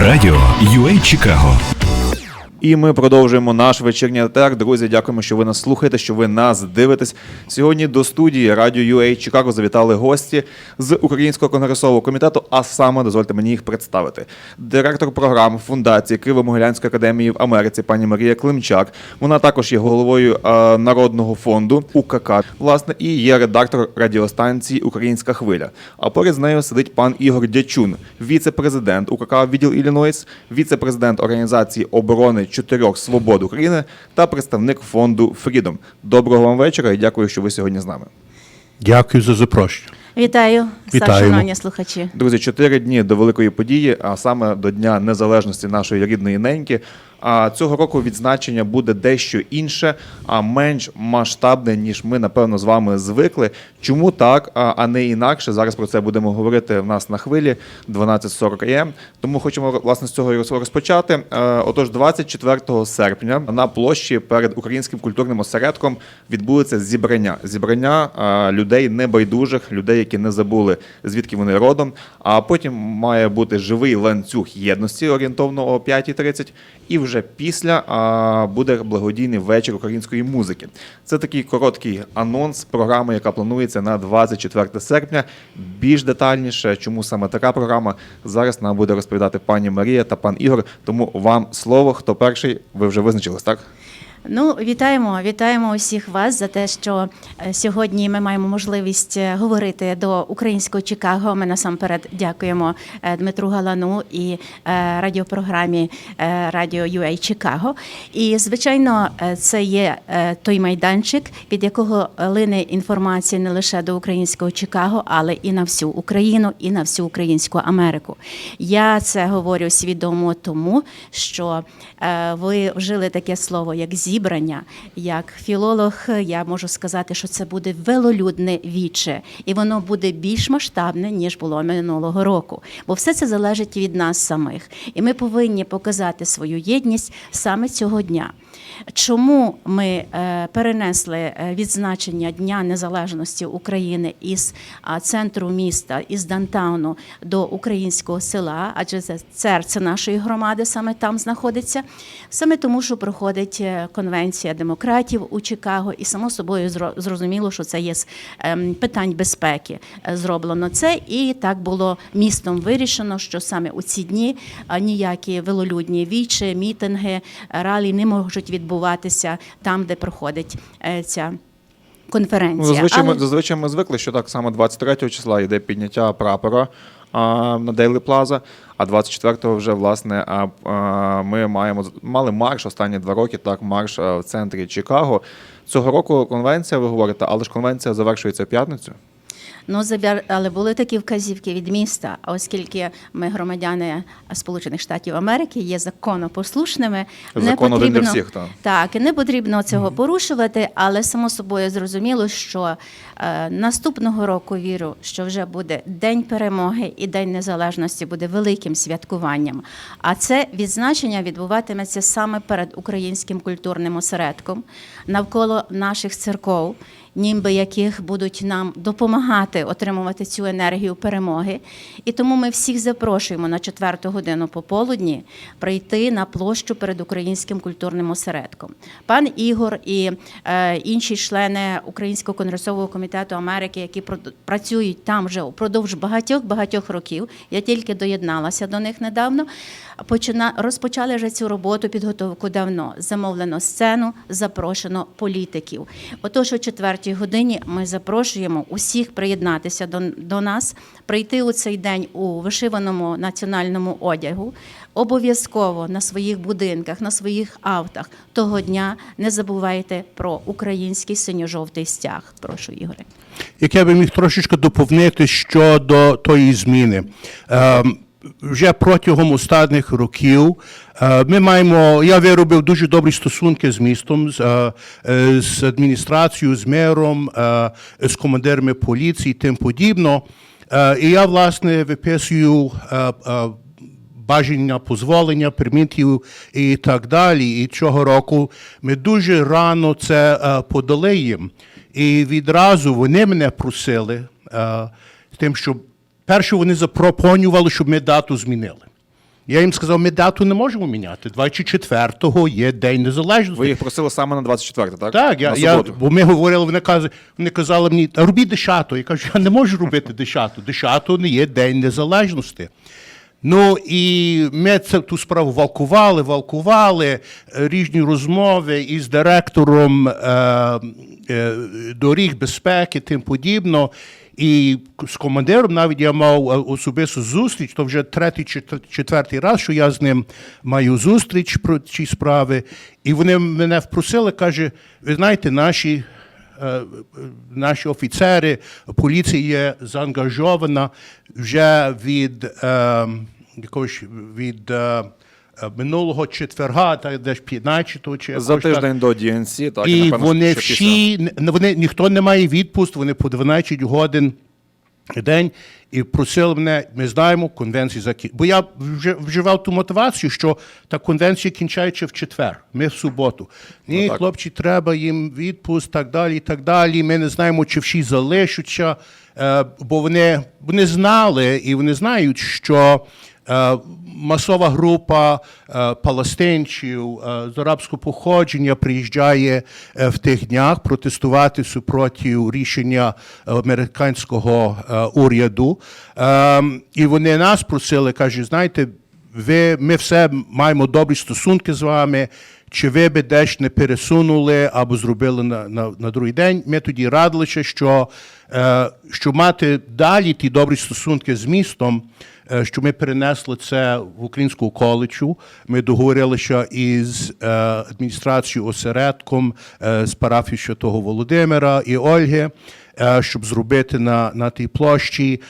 Радіо UA Чикаго. І ми продовжуємо наш вечірній атак. Друзі, дякуємо, що ви нас слухаєте, що ви нас дивитесь. Сьогодні до студії Радіо UA Чикаго завітали гості з Українського конгресового комітету, а саме дозвольте мені їх представити. Директор програм фундації Києво-Могилянської академії в Америці, пані Марія Климчак. Вона також є головою е, народного фонду УКК, власне, і є редактор радіостанції Українська хвиля. А поряд з нею сидить пан Ігор Дячун, віце-президент УКК відділ Іллінойс, віце-президент організації оборони чотирьох свобод України та представник фонду Фрідом. Доброго вам вечора і дякую, що ви сьогодні з нами. Дякую за запрошення. Вітаю, Вітаю. шановні слухачі. Друзі, чотири дні до великої події, а саме до Дня Незалежності нашої рідної неньки. А цього року відзначення буде дещо інше, а менш масштабне, ніж ми напевно з вами звикли. Чому так, а не інакше? Зараз про це будемо говорити в нас на хвилі 12.40 АМ. Тому хочемо власне з цього розпочати. Е, Отож, 24 серпня на площі перед українським культурним осередком відбудеться зібрання. Зібрання е, людей небайдужих, людей, які не забули звідки вони родом. А потім має бути живий ланцюг єдності орієнтовно о 5.30. І вже після а, буде благодійний вечір української музики. Це такий короткий анонс програми, яка планується на 24 серпня. Більш детальніше, чому саме така програма, зараз нам буде розповідати пані Марія та пан Ігор. Тому вам слово. Хто перший? Ви вже визначились, так? Ну, вітаємо, вітаємо усіх вас за те, що е, сьогодні ми маємо можливість е, говорити до українського Чикаго. Ми насамперед дякуємо е, Дмитру Галану і радіопрограмі Радіо UA Чикаго. І звичайно, це є той майданчик, від якого лине інформація не лише до українського Чикаго, але і на всю Україну, і на всю українську Америку. Я це говорю свідомо тому, що ви вжили таке слово як зібрання. Як філолог, я можу сказати, що це буде велолюдне віче, і воно буде більш масштабне ніж було минулого року. Бо все це залежить від нас самих, і ми повинні показати свою єдність саме цього дня. Чому ми е, перенесли е, відзначення Дня Незалежності України із центру міста, із Дантауну до українського села, адже це серце нашої громади саме там знаходиться, саме тому, що проходить е, конвенція демократів у Чикаго, і само собою зрозуміло, що це є з ем, питань безпеки зроблено це, і так було містом вирішено, що саме у ці дні ніякі велолюдні вічі, мітинги, ралі не можуть відбуватися там, де проходить е, ця конференція. Зазвичай, Але- ми, зазвичай ми звикли, що так само 23 числа йде підняття прапора а, на Дейлі Плаза, а 24-го вже власне а, а, ми маємо мали марш останні два роки. Так, марш а, в центрі Чикаго. Цього року конвенція, ви говорите, але ж конвенція завершується в п'ятницю. Ну, забір, але були такі вказівки від міста. А оскільки ми громадяни Сполучених Штатів Америки є законопослушними, Закон один для всіх, так. так не потрібно цього порушувати. Але само собою зрозуміло, що е, наступного року вірю, що вже буде День перемоги і День Незалежності буде великим святкуванням. А це відзначення відбуватиметься саме перед українським культурним осередком навколо наших церков німби яких будуть нам допомагати отримувати цю енергію перемоги. І тому ми всіх запрошуємо на четверту годину пополудні прийти на площу перед українським культурним осередком. Пан Ігор і е, інші члени Українського конгресового комітету Америки, які працюють там вже упродовж багатьох багатьох років. Я тільки доєдналася до них недавно. Почина розпочали вже цю роботу підготовку давно. Замовлено сцену, запрошено політиків. Отож, о четвертій годині ми запрошуємо усіх приєднатися до, до нас, прийти у цей день у вишиваному національному одягу. Обов'язково на своїх будинках, на своїх автах того дня не забувайте про український синьо-жовтий стяг. Прошу, Ігоре. Як я би міг трошечки доповнити щодо тої зміни. Ем, вже протягом останніх років е, ми маємо. Я виробив дуже добрі стосунки з містом, з, е, е, з адміністрацією, з мером, з командирами поліції, і тим подібно. І я, власне, виписую бажання, дозволення, пермітів і так далі. І цього року ми дуже рано це подали їм. І відразу вони мене просили тим, щоб перше вони запропонували, щоб ми дату змінили. Я їм сказав, ми дату не можемо міняти. 24-го є День Незалежності. Ви їх просили саме на 24, так? Так, я, на я, бо ми говорили, вони казали, вони казали мені, «Та робіть 10 Я кажу, я не можу робити 10 10 не є День Незалежності. Ну і ми це ту справу валкували, валкували, е, різні розмови із директором е, е, доріг безпеки, тим подібно. І з командиром навіть я мав е, особисту зустріч, то вже третій четвертий раз, що я з ним маю зустріч про ці справи. І вони мене впросили, каже, ви знаєте, наші е, наші офіцери, поліція заангажована вже від е, якогось від е, минулого четверга, так десь 15-го чи За тиждень до DNC, так, І напевно, вони всі, вони, ніхто не має відпуст, вони по 12 годин день. І просили мене, ми знаємо, конвенція закі... Бо я вже вживав ту мотивацію, що та конвенція кінчається в четвер, ми в суботу. Ні, Ну, хлопці, треба їм відпуст, так далі, і так далі. Ми не знаємо, чи всі залишаться, е, бо вони, вони знали і вони знають, що е, масова група е, палестинців е, з арабського походження приїжджає е, в тих днях протестувати супроти рішення американського е, уряду. Е, І вони нас просили, кажуть, знаєте, ви, ми все маємо добрі стосунки з вами. Чи ви би десь не пересунули або зробили на, на, на другий день? Ми тоді радилися, що, е, що мати далі ті добрі стосунки з містом, е, що ми перенесли це в українську коледжу. Ми договорилися із е, адміністрацією осередком е, з парафії Святого Володимира і Ольги, е, щоб зробити на, на тій площі.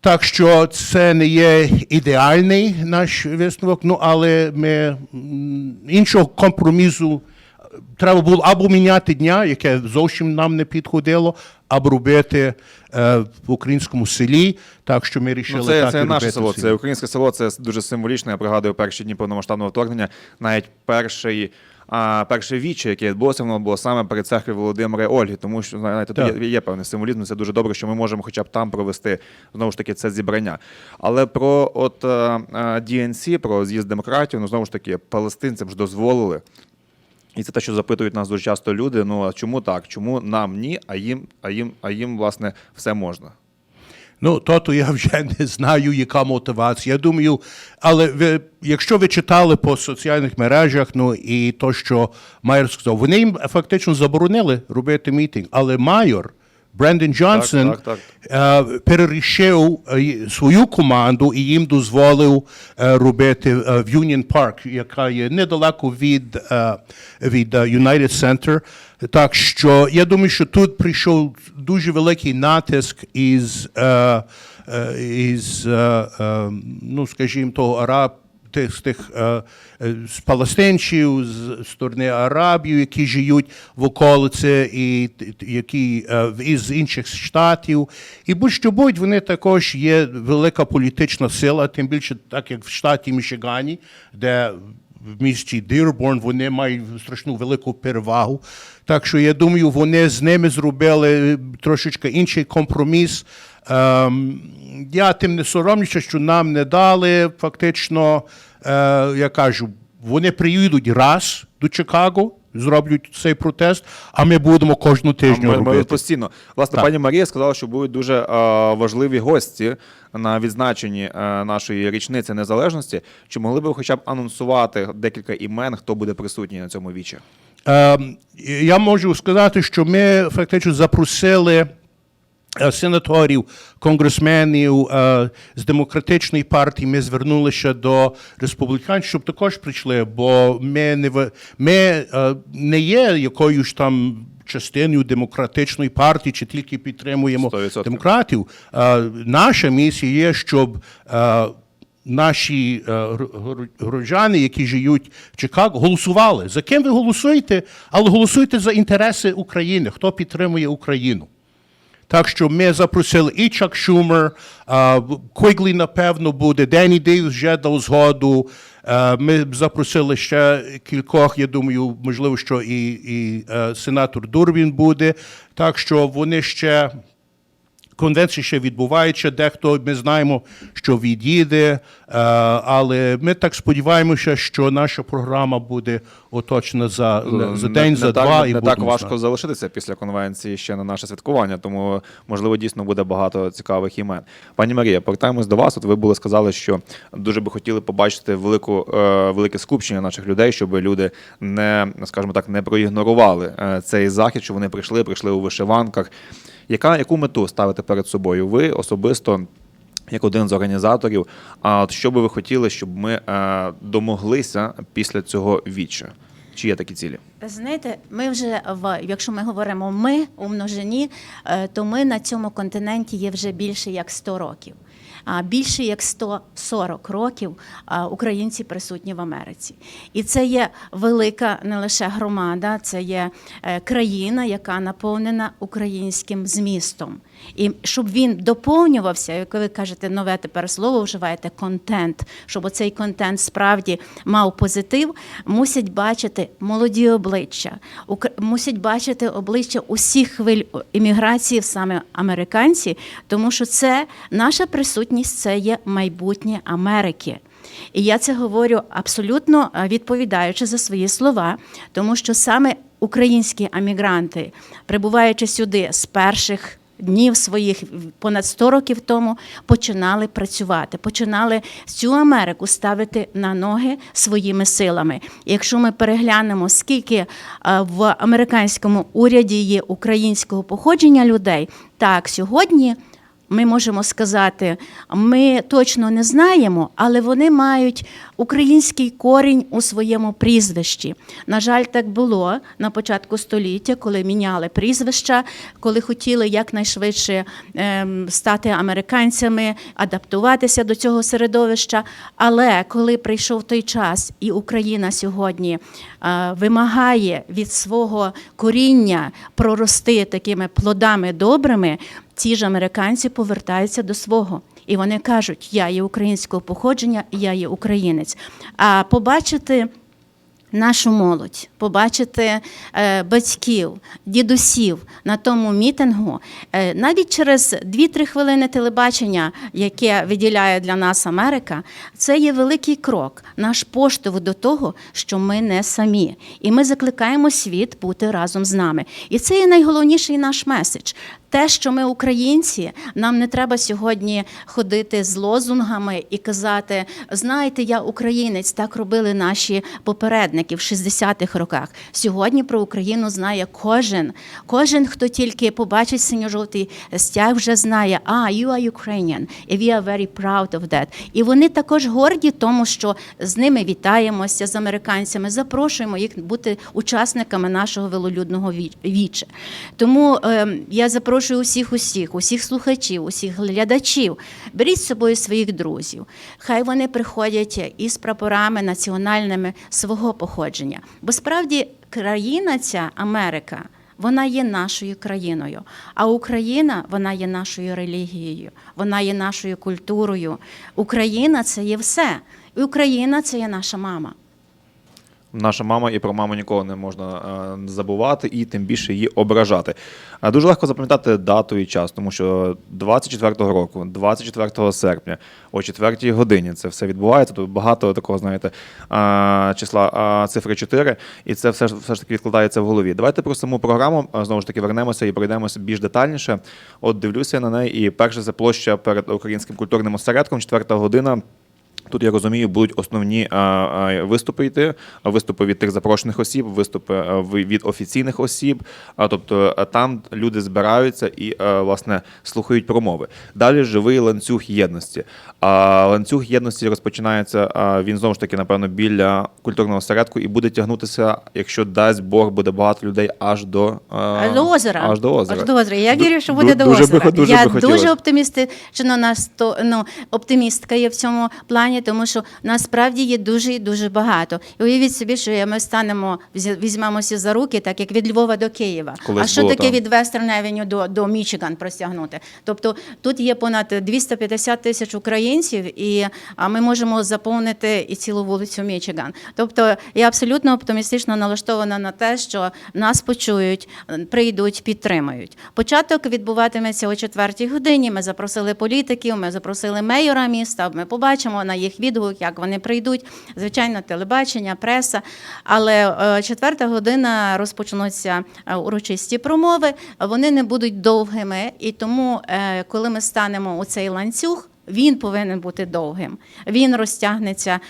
Так що це не є ідеальний наш висновок, ну але ми іншого компромісу е, треба було або міняти дня, яке зовсім нам не підходило, або робити е, в українському селі. Так що ми Ну, це, так це і наше робити село, це українське село, це дуже символічно. Я пригадую перші дні повномасштабного вторгнення, навіть перший. А перше віче, яке відбулося, воно було саме перед церквою Володимира і Ольги, тому що знаєте, тут є, є певний символізм. Це дуже добре, що ми можемо хоча б там провести знову ж таки це зібрання. Але про от е, е, DNC, про з'їзд демократів, ну знову ж таки, палестинцям ж дозволили. І це те, що запитують нас дуже часто люди. Ну а чому так? Чому нам ні, а їм, а їм, а їм, власне, все можна? Ну, то, я вже не знаю, яка мотивація. Я думаю, але ви, якщо ви читали по соціальних мережах, ну і то, що майор сказав, вони їм фактично заборонили робити мітинг, але майор Брендон Джонсон так, так. е, перерішив е, свою команду і їм дозволив е, робити е, в Union Park, яка є недалеко від, е, від е, United Center. Так що я думаю, що тут прийшов дуже великий натиск із, е, із е, ну, скажімо, того араб тих, з тих е, е, з палестинців, з сторони арабів, які живуть в околиці, і які е, із інших штатів. І будь-що будь, вони також є велика політична сила, тим більше так як в штаті Мішигані, де в місті Дірборн вони мають страшну велику перевагу. Так що я думаю, вони з ними зробили трошечки інший компроміс. Ем, я тим не соромлюся, що нам не дали фактично, е, я кажу, вони приїдуть раз до Чикаго, зроблять цей протест, а ми будемо кожну тижню Ми, ми постійно. Власне, Так. пані Марія сказала, що будуть дуже е, важливі гості на відзначенні е, нашої річниці незалежності. Чи могли б ви хоча б анонсувати декілька імен, хто буде присутній на цьому вічі? Ем, Я можу сказати, що ми фактично запросили е, сенаторів, конгресменів е, з демократичної партії. Ми звернулися до республіканців, щоб також прийшли, бо ми не в- ми е, не є якоюсь там. Частиною демократичної партії чи тільки підтримуємо 100%. демократів. Е, Наша місія є, щоб е, наші е, гр- гр- громадяни, які живуть в Чикаго, голосували. За ким ви голосуєте, але голосуйте за інтереси України, хто підтримує Україну. Так що ми запросили і Чак Шумер, Квіглі, напевно, буде, Дені Дейвіс вже дав згоду. Ми запросили ще кількох, я думаю, можливо, що і, і е, сенатор Дурбін буде. Так що вони ще конвенції ще відбуваються, дехто ми знаємо, що відійде, е, але ми так сподіваємося, що наша програма буде оточена за, за день, не за так, два. не, і не так важко знати. залишитися після конвенції ще на наше святкування, тому можливо дійсно буде багато цікавих імен. Пані Марія, повертаємось до вас. От ви були сказали, що дуже би хотіли побачити велику е, велике скупчення наших людей, щоб люди не скажімо так не проігнорували е, цей захід, що вони прийшли, прийшли у вишиванках. Яка яку мету ставите перед собою? Ви особисто? Як один з організаторів, а що би ви хотіли, щоб ми е, домоглися після цього віча? Чи є такі цілі? Знаєте, ми вже в якщо ми говоримо ми у множині, е, то ми на цьому континенті є вже більше як 100 років. Більше як 140 років українці присутні в Америці, і це є велика не лише громада, це є е, країна, яка наповнена українським змістом. І щоб він доповнювався, як ви кажете, нове тепер слово вживаєте контент, щоб оцей контент справді мав позитив, мусять бачити молоді обличчя, мусять бачити обличчя усіх хвиль імміграції, саме американці, тому що це наша присутність, це є майбутнє Америки. І я це говорю абсолютно е, відповідаючи за свої слова, тому що саме українські емігранти, прибуваючи сюди з перших днів своїх понад 100 років тому, починали працювати, починали цю Америку ставити на ноги своїми силами. Якщо ми переглянемо, скільки е, в американському уряді є українського походження людей, так сьогодні. Ми можемо сказати, ми точно не знаємо, але вони мають український корінь у своєму прізвищі. На жаль, так було на початку століття, коли міняли прізвища, коли хотіли якнайшвидше ем, стати американцями, адаптуватися до цього середовища. Але коли прийшов той час, і Україна сьогодні е, вимагає від свого коріння прорости такими плодами добрими, ці ж американці повертаються до свого. І вони кажуть, я є українського походження, я є українець. А побачити нашу молодь, побачити е, батьків, дідусів на тому мітингу, е, навіть через 2-3 хвилини телебачення, яке виділяє для нас Америка, це є великий крок, наш поштовх до того, що ми не самі. І ми закликаємо світ бути разом з нами. І це є найголовніший наш меседж. Те, що ми українці, нам не треба сьогодні ходити з лозунгами і казати: знаєте, я українець, так робили наші попередники в 60-х роках. Сьогодні про Україну знає кожен. Кожен, хто тільки побачить синьо-жовтий стяг, вже знає, а you are Ukrainian, і we are very proud of that. І вони також горді тому, що з ними вітаємося з американцями, запрошуємо їх бути учасниками нашого велолюдного ві- віча. Тому е, я запрошую усіх, усіх, усіх слухачів, усіх глядачів. Беріть з собою своїх друзів. Хай вони приходять із прапорами національними свого походження. Бо справді країна ця Америка. Вона є нашою країною, а Україна вона є нашою релігією, вона є нашою культурою. Україна це є все. І Україна це є наша мама. Наша мама і про маму ніколи не можна е, забувати і тим більше її ображати. Дуже легко запам'ятати дату і час, тому що 24-го року, 24 серпня, о 4 годині це все відбувається. Тут багато такого, знаєте, е, числа е, цифри 4, і це все все ж таки відкладається в голові. Давайте про саму програму знову ж таки вернемося і пройдемося більш детальніше. От дивлюся на неї, і перше це площа перед українським культурним осередком, 4 година. Тут я розумію, будуть основні виступи йти, виступи від тих запрошених осіб, виступи від офіційних осіб. А, тобто там люди збираються і власне слухають промови. Далі живий ланцюг єдності. А ланцюг єдності розпочинається. Він знову ж таки, напевно, біля культурного осередку і буде тягнутися, якщо дасть Бог, буде багато людей аж до, а, До озера. Аж до озера. Аж до озера. Я вірю, що буде до озера. я дуже оптимістично насто, ну, оптимістка є в цьому плані, тому що насправді є дуже і дуже багато. І уявіть собі, що ми станемо, візьмемося за руки, так як від Львова до Києва. Колись а що було таке там. від Вестерн Евеню до, до Мічиган простягнути? Тобто тут є понад 250 тисяч українців, і ми можемо заповнити і цілу вулицю Мічиган. Тобто я абсолютно оптимістично налаштована на те, що нас почують, прийдуть, підтримають. Початок відбуватиметься о четвертій годині. Ми запросили політиків, ми запросили мейора міста. Ми побачимо на їх відгук, як вони прийдуть. Звичайно, телебачення, преса. Але е, четверта година розпочнуться е, урочисті промови. Вони не будуть довгими, і тому, е, коли ми станемо у цей ланцюг. Він повинен бути довгим. Він розтягнеться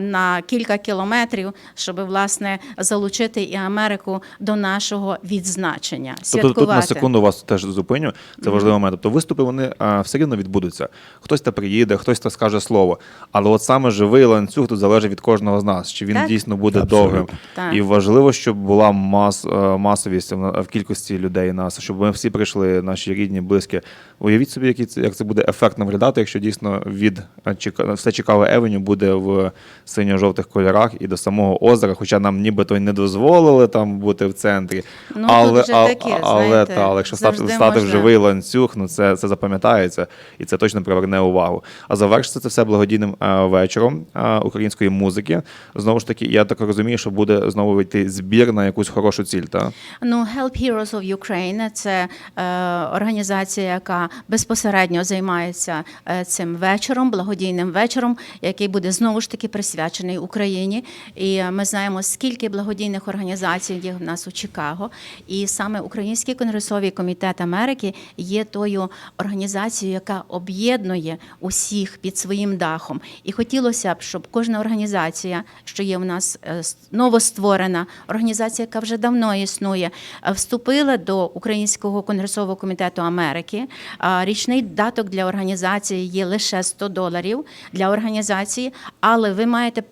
на кілька кілометрів, щоб власне залучити і Америку до нашого відзначення. Тобто тут на секунду вас теж зупиню. Це важливий момент. Тобто виступи вони все рівно відбудуться. Хтось та приїде, хтось та скаже слово. Але от саме живий ланцюг тут залежить від кожного з нас, чи він Так. дійсно буде Абсолютно. довгим. Так. І важливо, щоб була мас, масовість в кількості людей нас, щоб ми всі прийшли, наші рідні, близькі. Уявіть собі, який це- як це буде ефектно виглядати, якщо дійсно від е, все цікаве Евеню буде в синьо-жовтих кольорах і до самого озера, хоча нам нібито й не дозволили там бути в центрі. Ну, але, вже а- таке, але, знаєте, та, але якщо стати, в живий ланцюг, ну це, це запам'ятається і це точно приверне увагу. А завершиться це все благодійним е, вечором е, української музики. Знову ж таки, я так розумію, що буде знову йти збір на якусь хорошу ціль. Та? Ну, Help Heroes of Ukraine – це е, організація, яка безпосередньо займається е, цим вечором, благодійним вечором, який буде знову ж таки присвячений Україні. І ми знаємо, скільки благодійних організацій є в нас у Чикаго. І саме Український конгресовий комітет Америки є тою організацією, яка об'єднує усіх під своїм дахом. І хотілося б, щоб кожна організація, що є в нас е, новостворена, організація, яка вже давно існує, е, вступила до Українського конгресового комітету Америки. Річний даток для організації є лише 100 доларів для організації, але ви маєте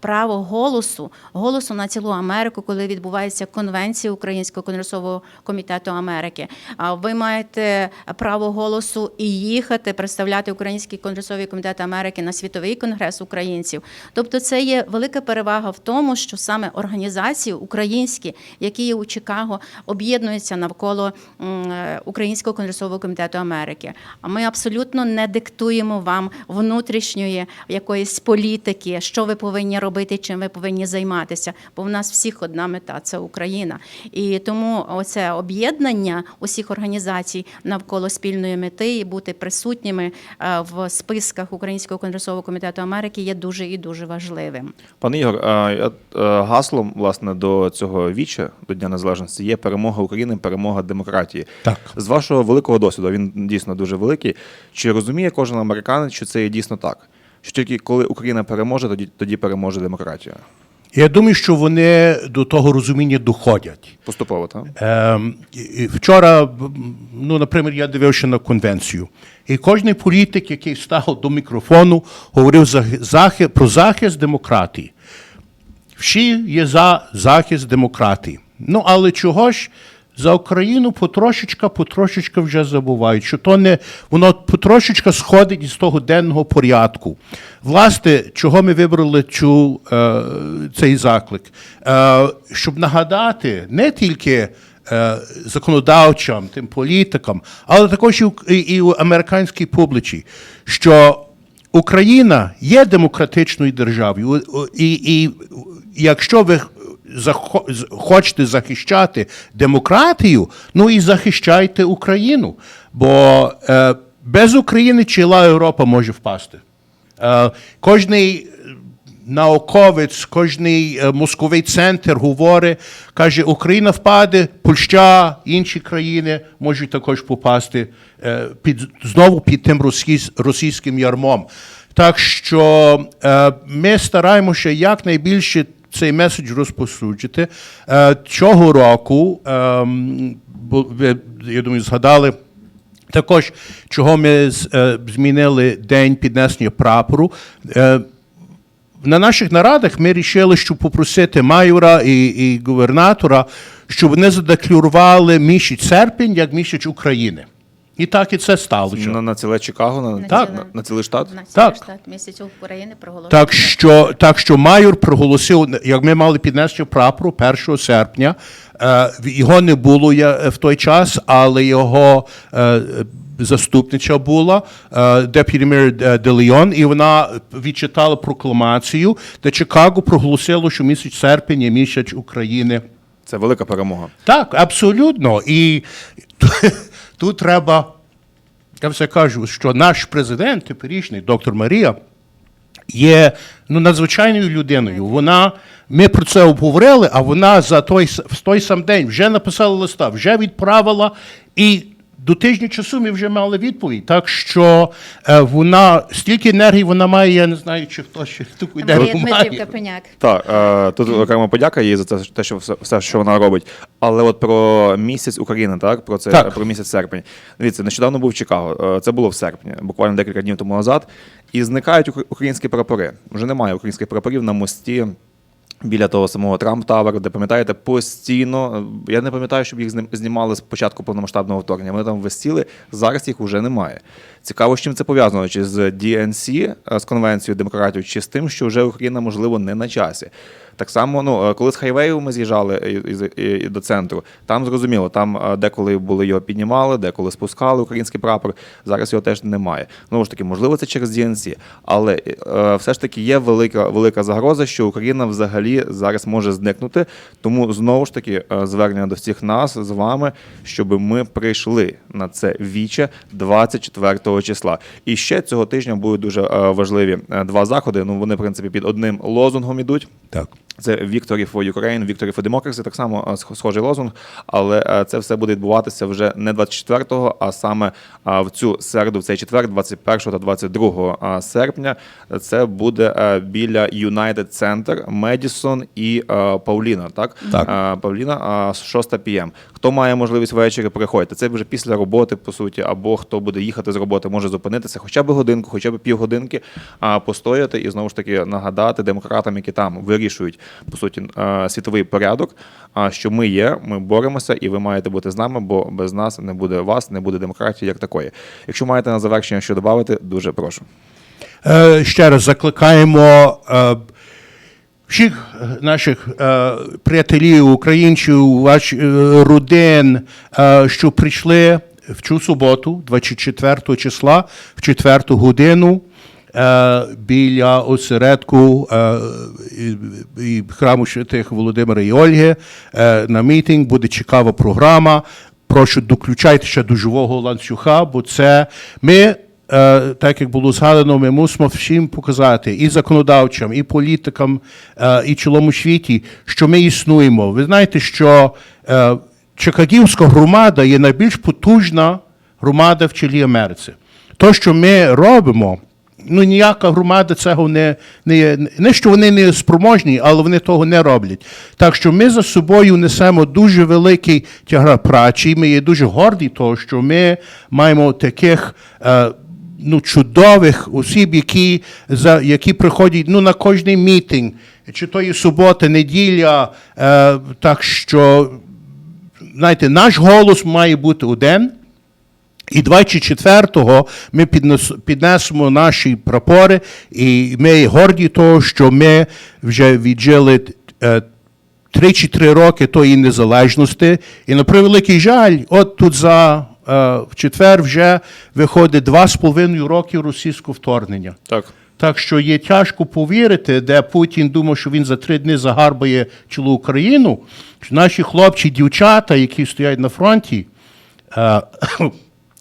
право голосу, голосу на цілу Америку, коли відбувається конвенція Українського конгресового комітету Америки. Ви маєте право голосу і їхати представляти Український конгресовий комітет Америки на світовий конгрес українців. Тобто, це є велика перевага в тому, що саме організації українські, які є у Чикаго, об'єднуються навколо е, Українського конгресового комітету Америки. А ми абсолютно не диктуємо вам внутрішньої якоїсь політики, що ви повинні робити, чим ви повинні займатися. Бо в нас всіх одна мета це Україна. І тому оце об'єднання усіх організацій навколо спільної мети і бути присутніми е, в списках Українського конгресового комітету Америки є дуже і дуже важливим. Пане Ігор, е, гаслом власне до цього віча, до Дня Незалежності, є перемога України, перемога демократії. Так. З вашого великого досвіду, він дійсно дуже великий. Чи розуміє кожен американець, що це є дійсно так? Що тільки коли Україна переможе, тоді, тоді переможе демократія? Я думаю, що вони до того розуміння доходять. Поступово, так? І вчора, ну, наприклад, я дивився на конвенцію, і кожен політик, який став до мікрофону, говорив за захи- про захист демократії. Всі є за захист демократії. Ну, але чого ж за Україну потрошечка, потрошечка вже забувають, що то не воно потрошечка сходить із того денного порядку. Власне, чого ми вибрали цю, е, цей заклик? Е, щоб нагадати не тільки е, законодавчам, тим політикам, але також і, і, і у американській публіці, що Україна є демократичною державою, у- і, і якщо ви хочете захищати демократію, ну і захищайте Україну. Бо е, без України ціла Європа може впасти. Е, кожний науковець, кожний е, мозковий центр говорить, каже, Україна впаде, Польща, інші країни можуть також попасти е, під, знову під тим російсь- російським ярмом. Так що е, ми стараємося якнайбільше цей меседж розпосуджити. Е, цього року, е, бо ви, я думаю, згадали. Також, чого ми е, змінили день піднесення прапору. Е, на наших нарадах ми вирішили, щоб попросити майора і, і губернатора, щоб вони задекларували місяць серпень як місяць України. І так і це сталося. На, на ціле Чикаго, на, На так, ціле. на, на цілий штат. На Так. штат місяць України проголосив. Так що, так що майор проголосив, як ми мали піднести прапору 1 серпня, е, його не було я- в той час, але його е, заступниця була е, е, Де Леон, і вона відчитала прокламацію, де Чикаго проголосило, що місяць серпень є місяць України. Це велика перемога. Так, абсолютно. І тут треба, я все кажу, що наш президент, теперішній доктор Марія, є ну, надзвичайною людиною. Вона, ми про це обговорили, а вона за той, в той сам день вже написала листа, вже відправила і. До тижня часу ми вже мали відповідь. Так що е, вона стільки енергії вона має, я не знаю, чи хтось ще таку енергію Дмитрівка має. Пеняк. Так, е, тут окрема подяка їй за те, те, що все, все, що вона робить. Але от про місяць України, так про це Так. про місяць серпень. Дивіться, нещодавно був в Чикаго. Е, Це було в серпні, буквально декілька днів тому назад. І зникають укр- українські прапори. Вже немає українських прапорів на мості. Біля того самого Трамп Тавер, де пам'ятаєте, постійно. е, Я не пам'ятаю, щоб їх знімали з початку повномасштабного вторгнення. Вони там висіли, зараз їх вже немає. Цікаво, з чим це пов'язано, чи з DNC, е, з конвенцією демократів, чи з тим, що вже Україна, можливо, не на часі. Так само, ну, е, коли з хайвею ми з'їжджали і, і, і, і до центру, там зрозуміло, там е, деколи були його піднімали, деколи спускали український прапор. Зараз його теж немає. Знову ж таки, можливо, це через DNC, але е, все ж таки є велика, велика загроза, що Україна взагалі зараз може зникнути. Тому знову ж таки е, звернення до всіх нас з вами, щоб ми прийшли на це віче 24 числа. І ще цього тижня будуть дуже е, важливі е, два заходи. Ну вони в принципі під одним лозунгом ідуть. Так. Це Victory for Ukraine, Victory for Democracy, так само е, схожий лозунг, але е, це все буде відбуватися вже не 24-го, а саме в цю середу, в цей четвер, 21 та 22 е, серпня. Це буде е, біля United Center, Медісон і Пауліна. Так, Так. Павліна, 6 п'єм. Хто має можливість ввечері, приходьте. Це вже після роботи, по суті, або хто буде їхати з роботи, може зупинитися хоча б годинку, хоча б півгодинки, постояти і знову ж таки нагадати демократам, які там вирішують по суті світовий порядок. А що ми є, ми боремося, і ви маєте бути з нами, бо без нас не буде вас, не буде демократії як такої. Якщо маєте на завершення що додати, дуже прошу. Е, ще раз закликаємо е, всіх наших е, приятелів, українців, ваш е, родин, е, що прийшли в цю суботу, 24 числа, в 4 годину. Е, Біля осередку е, храму святих Володимира і Ольги е, на мітинг буде цікава програма. Прошу доключайтеся до живого ланцюга, бо це ми так як було згадано, ми мусимо всім показати і законодавчим, і політикам, і цілому світі, що ми існуємо. Ви знаєте, що Чикагівська громада є найбільш потужна громада в цілій Америці. То, що ми робимо, ну ніяка громада цього не, не. Не що вони не спроможні, але вони того не роблять. Так що ми за собою несемо дуже великий тягар праці. Ми є дуже горді того, що ми маємо таких. Е, ну, чудових осіб, які, за, які приходять ну, на кожний мітинг, чи то є субота, неділя. Е, так що, знаєте, наш голос має бути один. І 24-го ми піднесемо наші прапори, і ми горді того, що ми вже віджили е, 3-4 роки тої незалежності. І на превеликий жаль, от тут за е, в четвер вже виходить 2,5 роки російського вторгнення. Так. Так що є тяжко повірити, де Путін думав, що він за три дні загарбає цілу Україну. що Наші хлопці, дівчата, які стоять на фронті е,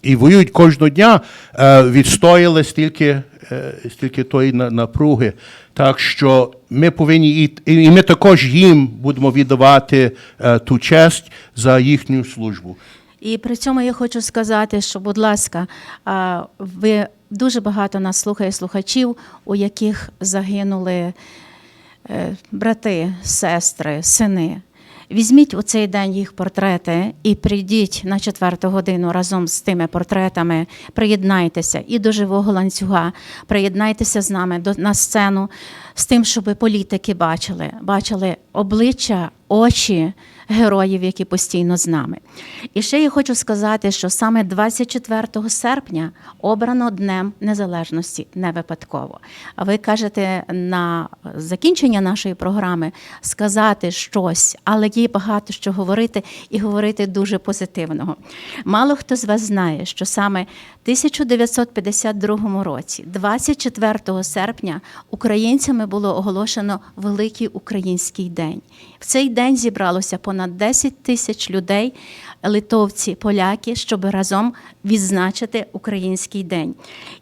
і воюють кожного дня, е, відстояли стільки, е, стільки тої на- напруги. Так що ми повинні і, і ми також їм будемо віддавати е, ту честь за їхню службу. І при цьому я хочу сказати, що, будь ласка, ви дуже багато нас слухає слухачів, у яких загинули брати, сестри, сини. Візьміть у цей день їх портрети і прийдіть на четверту годину разом з тими портретами. Приєднайтеся і до живого ланцюга, приєднайтеся з нами до, на сцену з тим, щоб політики бачили, бачили обличчя очі героїв, які постійно з нами. І ще я хочу сказати, що саме 24 серпня обрано Днем Незалежності не випадково. А ви кажете на закінчення нашої програми сказати щось, але є багато що говорити і говорити дуже позитивного. Мало хто з вас знає, що саме 1952 році, 24 серпня, українцями було оголошено Великий Український день. В цей день зібралося понад 10 тисяч людей, литовці, поляки, щоб разом відзначити український день.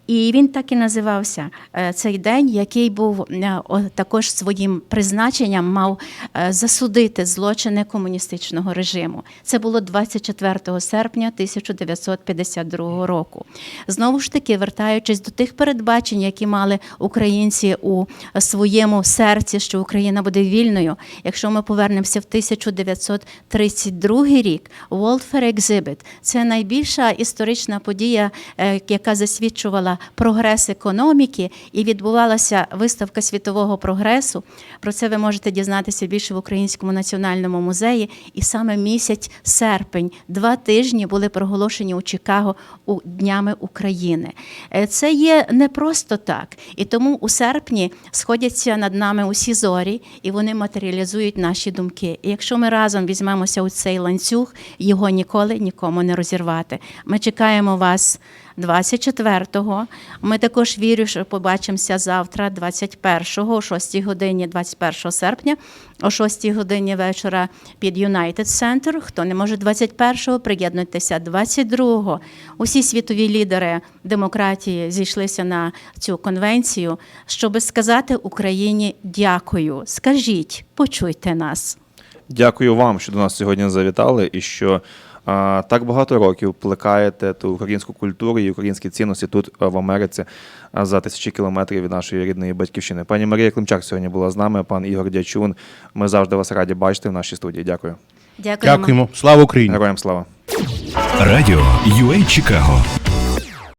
І він так і називався е, цей день, який був е, також своїм призначенням мав е, засудити злочини комуністичного режиму. Це було 24 серпня 1952 року. Знову ж таки, вертаючись до тих передбачень, які мали українці у своєму серці, що Україна буде вільною. Якщо ми повернемося в 1932 рік, World Fair Exhibit – це найбільша історична подія, е, яка засвідчувала прогрес економіки, і відбувалася виставка світового прогресу. Про це ви можете дізнатися більше в Українському національному музеї. І саме місяць серпень, два тижні були проголошені у Чикаго у Днями України. Е, Це є не просто так. І тому у серпні сходяться над нами усі зорі, і вони матеріалізують наші думки. І якщо ми разом візьмемося у цей ланцюг, його ніколи нікому не розірвати. Ми чекаємо вас 24-го. Ми також вірю, що побачимося завтра, 21-го, о 6 годині, 21 серпня, о 6 годині вечора під United Center. Хто не може 21-го, приєднуйтеся 22-го. Усі світові лідери демократії зійшлися на цю конвенцію, щоб сказати Україні дякую. Скажіть, почуйте нас. Дякую вам, що до нас сьогодні завітали і що а, так багато років плекаєте ту українську культуру і українські цінності тут в Америці а, за тисячі кілометрів від нашої рідної батьківщини. Пані Марія Климчак сьогодні була з нами, пан Ігор Дячун. Ми завжди вас раді бачити в нашій студії. Дякую. Дякуємо. Дякуємо. Слава Україні! Героям слава. Радіо UA Чикаго